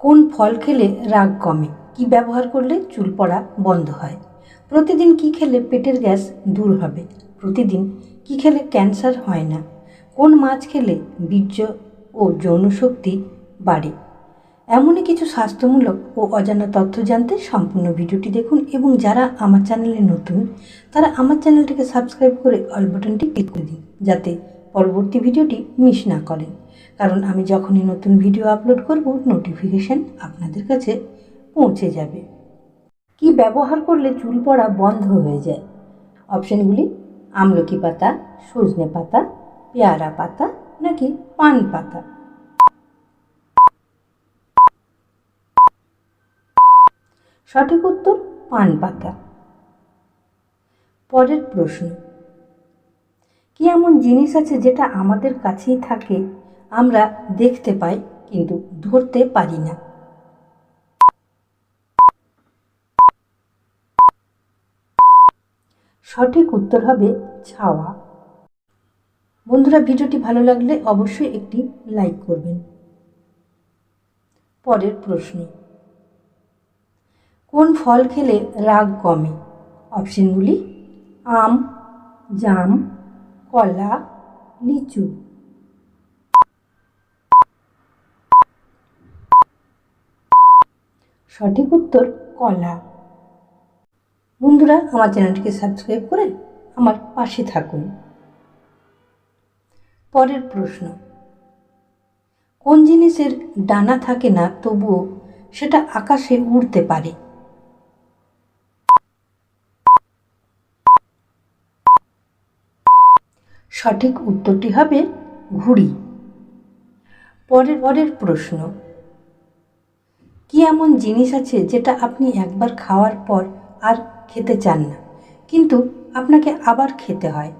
কোন ফল খেলে রাগ কমে? কি ব্যবহার করলে চুল পড়া বন্ধ হয়? প্রতিদিন কি খেলে পেটের গ্যাস দূর হবে? প্রতিদিন কি খেলে ক্যান্সার হয় না? কোন মাছ খেলে বীর্য ও যৌনশক্তি বাড়ে? এমনই কিছু স্বাস্থ্যমূলক ও অজানা তথ্য জানতে সম্পূর্ণ ভিডিওটি দেখুন এবং যারা আমার চ্যানেলে নতুন, তারা আমার চ্যানেলটিকে সাবস্ক্রাইব করে অল বাটনটি ক্লিক করে দিন, যাতে পরবর্তী ভিডিওটি মিস না করেন। কারণ আমি যখনই নতুন ভিডিও আপলোড করব নোটিফিকেশান আপনাদের কাছে পৌঁছে যাবে। কি ব্যবহার করলে চুল পড়া বন্ধ হয়ে যায়? অপশানগুলি, আমলকি পাতা, সজনে পাতা, পেয়ারা পাতা নাকি পান পাতা? সঠিক উত্তর, পান পাতা। পরের প্রশ্ন, কি এমন জিনিস আছে যেটা আমাদের কাছেই থাকে আমরা দেখতে পাই কিন্তু ধরতে পারি না। সঠিক উত্তর হবে ছাওয়া। বন্ধুরা, ভিডিওটি ভালো লাগলে অবশ্যই একটি লাইক করবেন। পরের প্রশ্ন। কোন ফল খেলে রাগ কমে? অপশনগুলি আম, জাম, কলা, লিচু। সঠিক উত্তর কলা। বন্ধুরা, আমার চ্যানেলটিকে সাবস্ক্রাইব করে আমার পাশে থাকুন। পরের প্রশ্ন। কোন জিনিসের ডানা থাকে না, তবুও সেটা আকাশে উড়তে পারে? সঠিক উত্তরটি হবে ঘুড়ি। পরের পরের প্রশ্ন। কি এমন জিনিস আছে যেটা আপনি একবার খাওয়ার পর আর খেতে চান না? কিন্তু আপনাকে আবার খেতে হয়।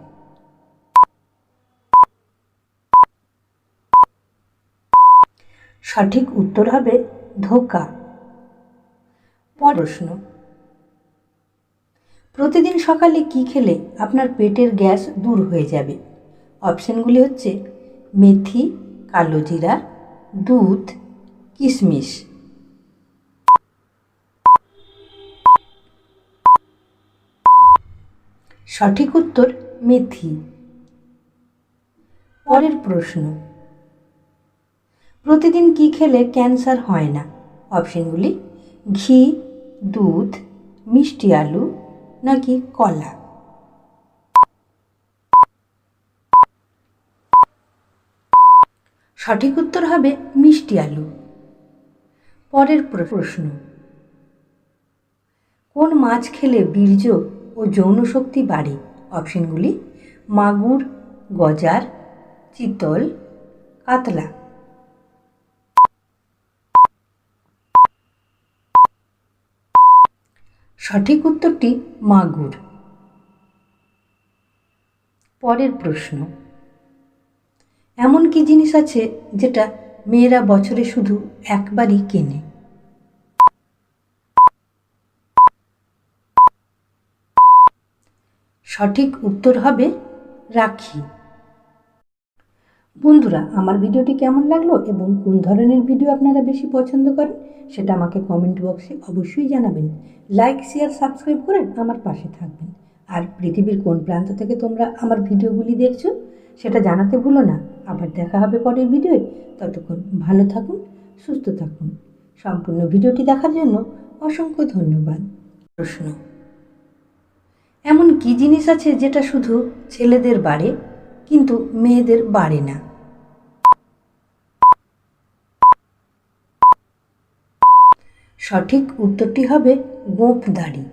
সঠিক উত্তর হবে ধোকা। প্রশ্ন। প্রতিদিন সকালে কি খেলে আপনার পেটের গ্যাস দূর হয়ে যাবে? অপশানগুলি হচ্ছে মেথি, কালো জিরা, দুধ, কিশমিশ। সঠিক উত্তর মেথি। পরের প্রশ্ন। প্রতিদিন কি খেলে ক্যান্সার হয় না? অপশনগুলি, ঘি, দুধ, মিষ্টি আলু নাকি কলা? সঠিক উত্তর হবে মিষ্টি আলু। পরের প্রশ্ন। কোন মাছ খেলে বীর্য ও যৌনশক্তি বাড়ে। অপশনগুলি, মাগুর, গজার, চিতল, কাতলা। সঠিক উত্তরটি মাগুর। পরের প্রশ্ন, এমন কি জিনিস আছে যেটা মেয়েরা বছরে শুধু একবারই কেনে? সঠিক উত্তর হবে রাখি। বন্ধুরা, আমার ভিডিওটি কেমন লাগল এবং কোন ধরনের ভিডিও আপনারা বেশি পছন্দ করেন সেটা আমাকে কমেন্ট বক্সে অবশ্যই জানাবেন। লাইক শেয়ার সাবস্ক্রাইব করে আমার পাশে থাকবেন। আর পৃথিবীর কোন প্রান্ত থেকে তোমরা আমার ভিডিওগুলি দেখছ সেটা জানাতে ভুলো না। আবার দেখা হবে পরের ভিডিওয়। ততক্ষণ ভালো থাকুন, সুস্থ থাকুন। সম্পূর্ণ ভিডিওটি দেখার জন্য অসংখ্য ধন্যবাদ। প্রশ্ন। এমন কি জিনিস আছে যেটা শুধু ছেলেদের বাড়ে, কিন্তু মেয়েদের বাড়ে না? সঠিক উত্তরটি হবে গোপ দাড়ি